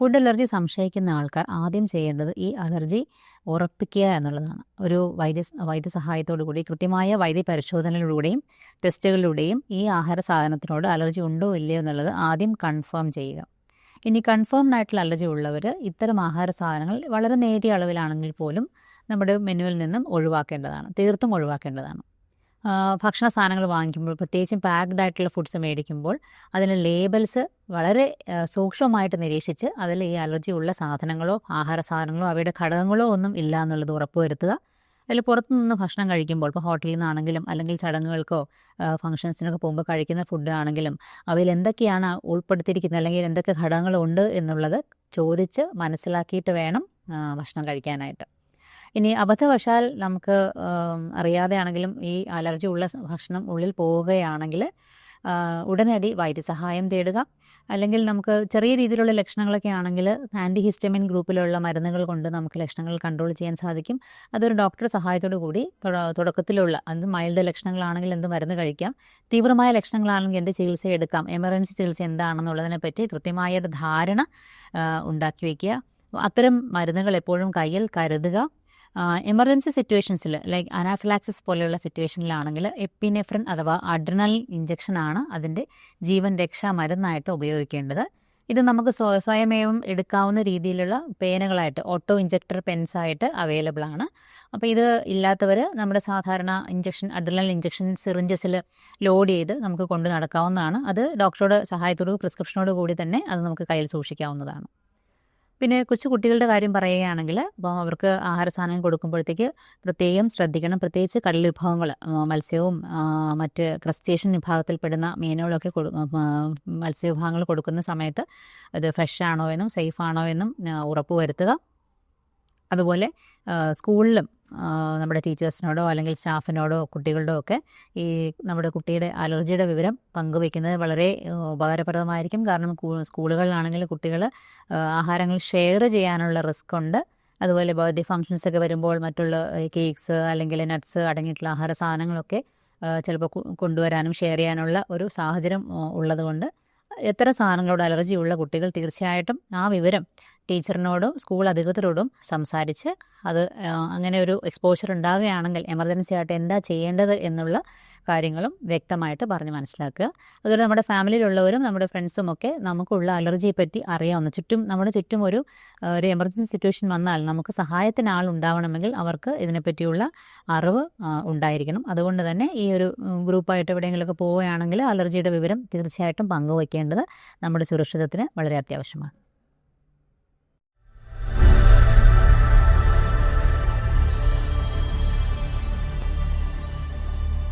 Food allergy സംശയിക്കുന്ന ആൾക്കാർ ആദ്യം ചെയ്യേണ്ടത് ഈ അലർജി ഉറപ്പിക്കുക എന്നുള്ളതാണ്. ഒരു വൈദ്യ വൈദ്യസഹായത്തോടു കൂടി കൃത്യമായ വൈദ്യ പരിശോധനയിലൂടെയും ടെസ്റ്റുകളിലൂടെയും ഈ ആഹാര സാധനത്തിനോട് അലർജി ഉണ്ടോ ഇല്ലയോ എന്നുള്ളത് ആദ്യം കൺഫേം ചെയ്യുക. ഇനി കൺഫേംഡ് ആയിട്ടുള്ള അലർജി ഉള്ളവർ ഇത്തരം ആഹാര സാധനങ്ങൾ വളരെ നേരിയ അളവിലാണെങ്കിൽ പോലും നമ്മുടെ മെനുവിൽ നിന്നും ഒഴിവാക്കേണ്ടതാണ് തീർത്തും ഒഴിവാക്കേണ്ടതാണ്. ഭക്ഷണ സാധനങ്ങൾ വാങ്ങിക്കുമ്പോൾ പ്രത്യേകിച്ചും പാക്ഡ് ആയിട്ടുള്ള ഫുഡ്സ് മേടിക്കുമ്പോൾ അതിന് ലേബൽസ് വളരെ സൂക്ഷ്മമായിട്ട് നിരീക്ഷിച്ച് അതിൽ ഈ അലർജി ഉള്ള സാധനങ്ങളോ ആഹാര സാധനങ്ങളോ അവയുടെ ഘടകങ്ങളോ ഒന്നും ഇല്ല എന്നുള്ളത് ഉറപ്പുവരുത്തുക. അതിൽ പുറത്തു നിന്ന് ഭക്ഷണം കഴിക്കുമ്പോൾ ഇപ്പോൾ ഹോട്ടലിൽ നിന്നാണെങ്കിലും അല്ലെങ്കിൽ ചടങ്ങുകൾക്കോ ഫംഗ്ഷൻസിനൊക്കെ പോകുമ്പോൾ കഴിക്കുന്ന ഫുഡ് ആണെങ്കിലും അവയിൽ എന്തൊക്കെയാണ് ഉൾപ്പെടുത്തിയിരിക്കുന്നത് അല്ലെങ്കിൽ എന്തൊക്കെ ഘടകങ്ങളുണ്ട് എന്നുള്ളത് ചോദിച്ച് മനസ്സിലാക്കിയിട്ട് വേണം ഭക്ഷണം കഴിക്കാനായിട്ട്. ഇനി അബദ്ധവശാൽ നമുക്ക് അറിയാതെ അറിയാതെയാണെങ്കിലും ഈ അലർജി ഉള്ള ഭക്ഷണം ഉള്ളിൽ പോവുകയാണെങ്കിൽ ഉടനടി വൈദ്യസഹായം തേടുക. അല്ലെങ്കിൽ നമുക്ക് ചെറിയ രീതിയിലുള്ള ലക്ഷണങ്ങളൊക്കെ ആണെങ്കിൽ ആന്റി ഹിസ്റ്റമിൻ ഗ്രൂപ്പിലുള്ള മരുന്നുകൾ കൊണ്ട് നമുക്ക് ലക്ഷണങ്ങൾ കൺട്രോൾ ചെയ്യാൻ സാധിക്കും. അതൊരു ഡോക്ടറുടെ സഹായത്തോടു കൂടി തുടക്കത്തിലുള്ള അത് മൈൽഡ് ലക്ഷണങ്ങളാണെങ്കിൽ എന്ത് മരുന്ന് കഴിക്കാം തീവ്രമായ ലക്ഷണങ്ങളാണെങ്കിൽ എന്ത് ചികിത്സ എടുക്കാം എമർജൻസി ചികിത്സ എന്താണെന്നുള്ളതിനെ പറ്റി കൃത്യമായ ധാരണ ഉണ്ടാക്കി വയ്ക്കുക അത്തരം മരുന്നുകൾ എപ്പോഴും കയ്യിൽ കരുതുക. എമർജൻസി സിറ്റുവേഷൻസിൽ ലൈക്ക് അനാഫിലാക്സിസ് പോലെയുള്ള സിറ്റുവേഷനിലാണെങ്കിൽ എപ്പിനെഫ്രിൻ അഥവാ അഡ്രിനൽ ഇഞ്ചക്ഷനാണ് അതിന്റെ ജീവൻ രക്ഷാ മരുന്നായിട്ട് ഉപയോഗിക്കേണ്ടത്. ഇത് നമുക്ക് സ്വ- സ്വയമേവം എടുക്കാവുന്ന രീതിയിലുള്ള പേനകളായിട്ട് ഓട്ടോ ഇഞ്ചക്ടർ പെൻസായിട്ട് അവൈലബിൾ ആണ്. അപ്പോൾ ഇത് ഇല്ലാത്തവർ നമ്മുടെ സാധാരണ ഇഞ്ചക്ഷൻ അഡ്രിനൽ ഇഞ്ചക്ഷൻ സിറിഞ്ചസിൽ ലോഡ് ചെയ്ത് നമുക്ക് കൊണ്ട് നടക്കാവുന്നതാണ്. അത് ഡോക്ടറുടെ സഹായത്തോടു പ്രിസ്ക്രിപ്ഷനോട് കൂടി തന്നെ അത് നമുക്ക് കയ്യിൽ സൂക്ഷിക്കാവുന്നതാണ്. പിന്നെ കൊച്ചു കുട്ടികളുടെ കാര്യം പറയുകയാണെങ്കിൽ അപ്പോൾ അവർക്ക് ആഹാര സാധനം കൊടുക്കുമ്പോഴത്തേക്ക് പ്രത്യേകം ശ്രദ്ധിക്കണം. പ്രത്യേകിച്ച് കടൽ വിഭവങ്ങൾ മത്സ്യവും മറ്റ് ക്രസ്റ്റേഷ്യൻ വിഭാഗത്തിൽപ്പെടുന്ന മീനുകളൊക്കെ മത്സ്യവിഭവങ്ങൾ കൊടുക്കുന്ന സമയത്ത് അത് ഫ്രഷ് ആണോ എന്നും സേഫ് ആണോ എന്നും ഉറപ്പ് വരുത്തുക അതുപോലെ സ്കൂളിലും നമ്മുടെ ടീച്ചേഴ്സിനോടോ അല്ലെങ്കിൽ സ്റ്റാഫിനോടോ കുട്ടികളുടെ ഒക്കെ ഈ നമ്മുടെ കുട്ടിയുടെ അലർജിയുടെ വിവരം പങ്കുവയ്ക്കുന്നത് വളരെ ഉപകാരപ്രദമായിരിക്കും. കാരണം സ്കൂളുകളിലാണെങ്കിൽ കുട്ടികൾ ആഹാരങ്ങൾ ഷെയർ ചെയ്യാനുള്ള റിസ്ക് ഉണ്ട്. അതുപോലെ ബർത്ത്ഡേ ഫങ്ഷൻസ് ഒക്കെ വരുമ്പോൾ മറ്റുള്ള കേക്ക്സ് അല്ലെങ്കിൽ നട്ട്സ് അടങ്ങിയിട്ടുള്ള ആഹാര സാധനങ്ങളൊക്കെ ചിലപ്പോൾ കൊണ്ടുവരാനും ഷെയർ ചെയ്യാനുള്ള ഒരു സാഹചര്യം ഉള്ളതുകൊണ്ട് എത്ര സാധനങ്ങളോട് അലർജിയുള്ള കുട്ടികൾ തീർച്ചയായിട്ടും ആ വിവരം ടീച്ചറിനോടും സ്കൂൾ അധികൃതരോടും സംസാരിച്ച് അത് അങ്ങനെ ഒരു എക്സ്പോഷർ ഉണ്ടാകുകയാണെങ്കിൽ എമർജൻസി ആയിട്ട് എന്താ ചെയ്യേണ്ടത് എന്നുള്ള കാര്യങ്ങളും വ്യക്തമായിട്ട് പറഞ്ഞ് മനസ്സിലാക്കുക. അതുപോലെ നമ്മുടെ ഫാമിലിയിലുള്ളവരും നമ്മുടെ ഫ്രണ്ട്സും ഒക്കെ നമുക്കുള്ള അലർജിയെ പറ്റി അറിയാവുന്ന ചുറ്റും നമ്മുടെ ചുറ്റും ഒരു ഒരു എമർജൻസി സിറ്റുവേഷൻ വന്നാൽ നമുക്ക് സഹായത്തിന് ആൾ ഉണ്ടാവണമെങ്കിൽ അവർക്ക് ഇതിനെപ്പറ്റിയുള്ള അറിവ് ഉണ്ടായിരിക്കണം. അതുകൊണ്ട് തന്നെ ഈ ഒരു ഗ്രൂപ്പായിട്ട് എവിടെയെങ്കിലുമൊക്കെ പോവുകയാണെങ്കിൽ അലർജിയുടെ വിവരം തീർച്ചയായിട്ടും പങ്കുവയ്ക്കേണ്ടത് നമ്മുടെ സുരക്ഷിതത്തിന് വളരെ അത്യാവശ്യമാണ്.